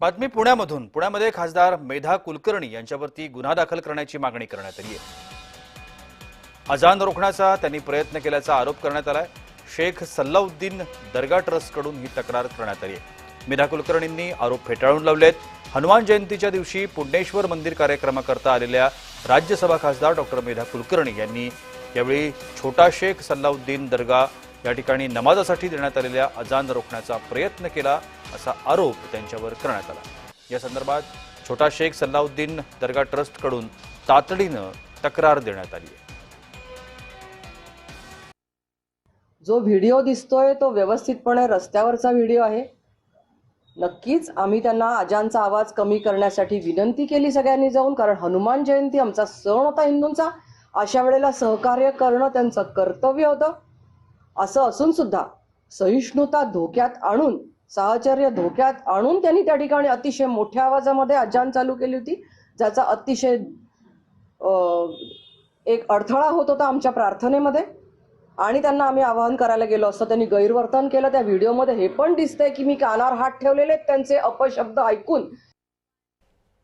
बातमी पुण्यामधून. पुण्यामध्ये खासदार मेधा कुलकर्णी यांच्यावरती गुन्हा दाखल करण्याची मागणी करण्यात आली आहे. अजान रोखण्याचा त्यांनी प्रयत्न केल्याचा आरोप करण्यात आलाय. शेख सल्लाउद्दीन दर्गा ट्रस्टकडून ही तक्रार करण्यात आली आहे. मेधा कुलकर्णींनी आरोप फेटाळून लावलेत. हनुमान जयंतीच्या दिवशी पुण्येश्वर मंदिर कार्यक्रमाकरता आलेल्या राज्यसभा खासदार डॉक्टर मेधा कुलकर्णी यांनी यावेळी छोटा शेख सल्लाउद्दीन दर्गा या ठिकाणी नमाजासाठी देण्यात आलेल्या अजान रोखण्याचा प्रयत्न केला. असा आरोप त्यांच्यावर करण्यात आला. या संदर्भात छोटा शेख सल्लाउद्दीन दर्गा ट्रस्टकडून तातडीनं तक्रार देण्यात आली आहे. जो व्हिडिओ दिसतोय तो व्यवस्थितपणे रस्त्यावरचा व्हिडिओ आहे. नक्कीच आम्ही त्यांना आजांचा आवाज कमी करण्यासाठी विनंती केली सगळ्यांनी जाऊन कारण हनुमान जयंती आमचा सण होता हिंदूंचा. अशा वेळेला सहकार्य करणं त्यांचं कर्तव्य होतं. असं असून सुद्धा सहिष्णुता धोक्यात आणून साहचर्य धोक्यात आणून त्यांनी त्या ठिकाणी अतिशय मोठ्या आवाजामध्ये अजान चालू केली होती ज्याचा अतिशय एक अडथळा होत होता आमच्या प्रार्थनेमध्ये. आणि त्यांना आम्ही आवाहन करायला गेलो असतं त्यांनी गैरवर्तन केलं. त्या व्हिडिओमध्ये हे पण दिसतंय की मी कानावर हात ठेवलेले आहेत त्यांचे अपशब्द ऐकून